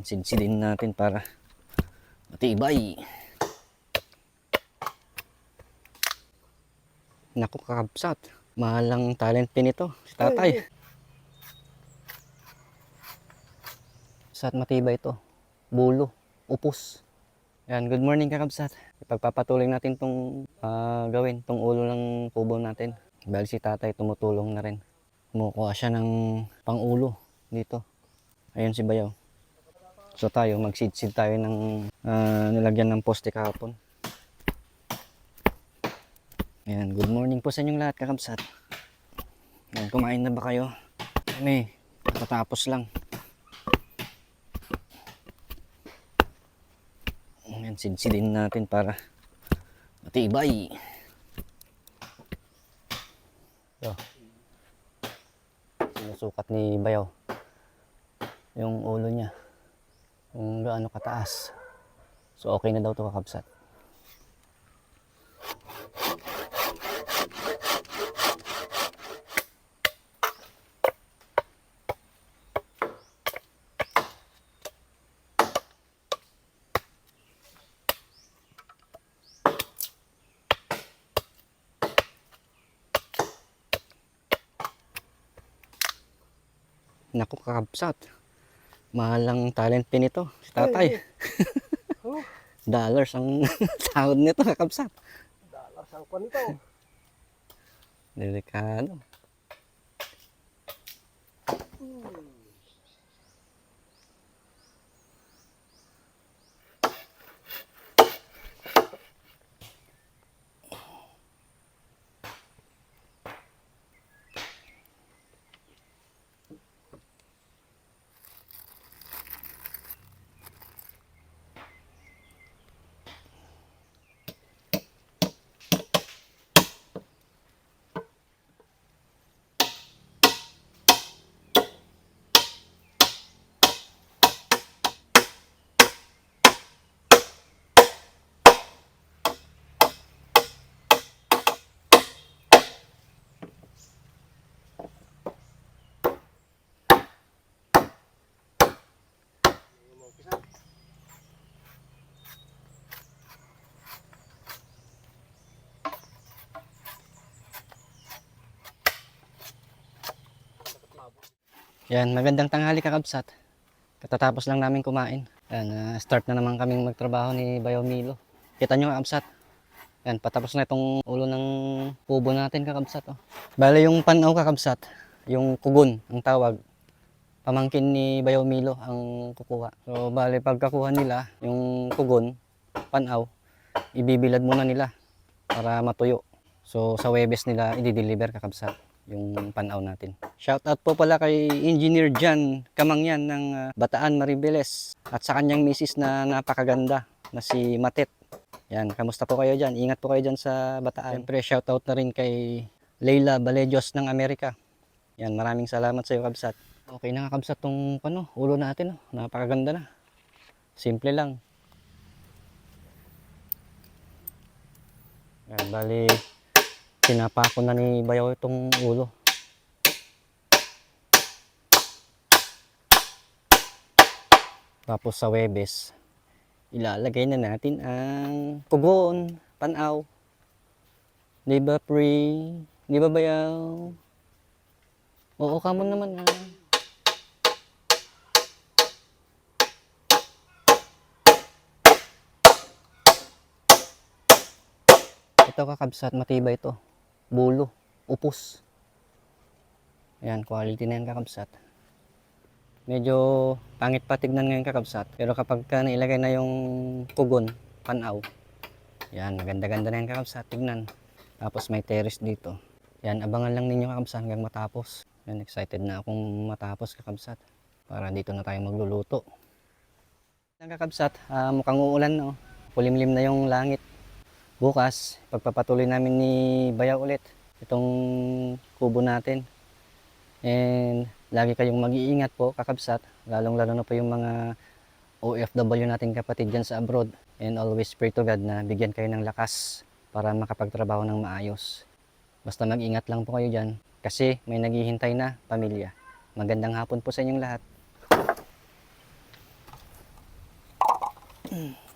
Sidsidin natin para matibay. Naku, kakabsat. Mahalang talent pin ito, si tatay. Sat matibay ito. Bulo, upos. Yan, good morning kakabsat. Ipagpapatuloy natin tong ah, gawin, tong ulo ng kubo natin. Bali si tatay tumutulong na rin. Kumukuha siya ng pangulo dito. Ayun si Bayaw. So tayo, magsidsid tayo ng ah, nilagyan ng poste kahapon. Ayan, good morning po sa inyong lahat kakabsat. Ayan, kumain na ba kayo? Kami, tatapos lang. Ayan, sidsidin natin para matibay. Ito. Sinusukat ni Bayaw. Yung ulo niya. Kung gaano kataas. So okay na daw to kakabsat. Naku kakabsat. Mahalang talent pin ito. Si tatay. Oh, Dollars ang sahod nito kakabsat. dalas ang kwan ito. Delikado. Yan, magandang tanghali kakabsat. Katatapos lang namin kumain. Yan, ah, start na naman kaming magtrabaho ni Bayo Milo. Kita nyo kakabsat. Yan, patapos na itong ulo ng kubo natin kakabsat. Oh. Bale yung panaw kakabsat, yung kugon ang tawag. Pamangkin ni Bayo Milo ang kukuha. So bale pagkakuha nila, yung kugon, panaw, ibibilad muna nila para matuyo. So sa Webes nila i-deliver kakabsat yung panaw natin. Shout out po pala kay Engineer Jan Kamangyan ng ah, Bataan Maribeles at sa kanyang misis na napakaganda na si Matet. Yan, kamusta po kayo dyan? Ingat po kayo dyan sa Bataan. Siyempre, shout out na rin kay Leila Balejos ng Amerika. Yan, maraming salamat sa iyo, Kabsat. Okay na nga, Kabsat, tong ano, ulo natin. Oh. Napakaganda na. Simple lang. Yan, bali, pinapako na ni Bayaw itong ulo. Tapos sa Webes, ilalagay na natin ang kugon, panaw. Di ba, pre? Di ba, Bayaw? Oo, kamo naman ah. Ito kakabsat, matibay ito. Bulo, upos. Ayan, quality na yan kakabsat. Medyo pangit pa tignan ngayon kakabsat. Pero kapag ka nailagay na yung kugon, panaw, yan, maganda-ganda na yan kakabsat. Tignan. Tapos may terrace dito. Yan, abangan lang ninyo kakabsat hanggang matapos. Yan, excited na akong matapos kakabsat. Para dito na tayo magluluto. Yan kakabsat, ah, mukhang uulan no. Kulimlim na yung langit. Bukas, pagpapatuloy namin ni Bayaw ulit itong kubo natin. And lagi kayong mag-iingat po, kakabsat, lalong-lalo na po yung mga OFW nating kapatid dyan sa abroad. And always pray to God na bigyan kayo ng lakas para makapagtrabaho ng maayos. Basta mag-ingat lang po kayo dyan kasi may naghihintay na pamilya. Magandang hapon po sa inyong lahat. Mm.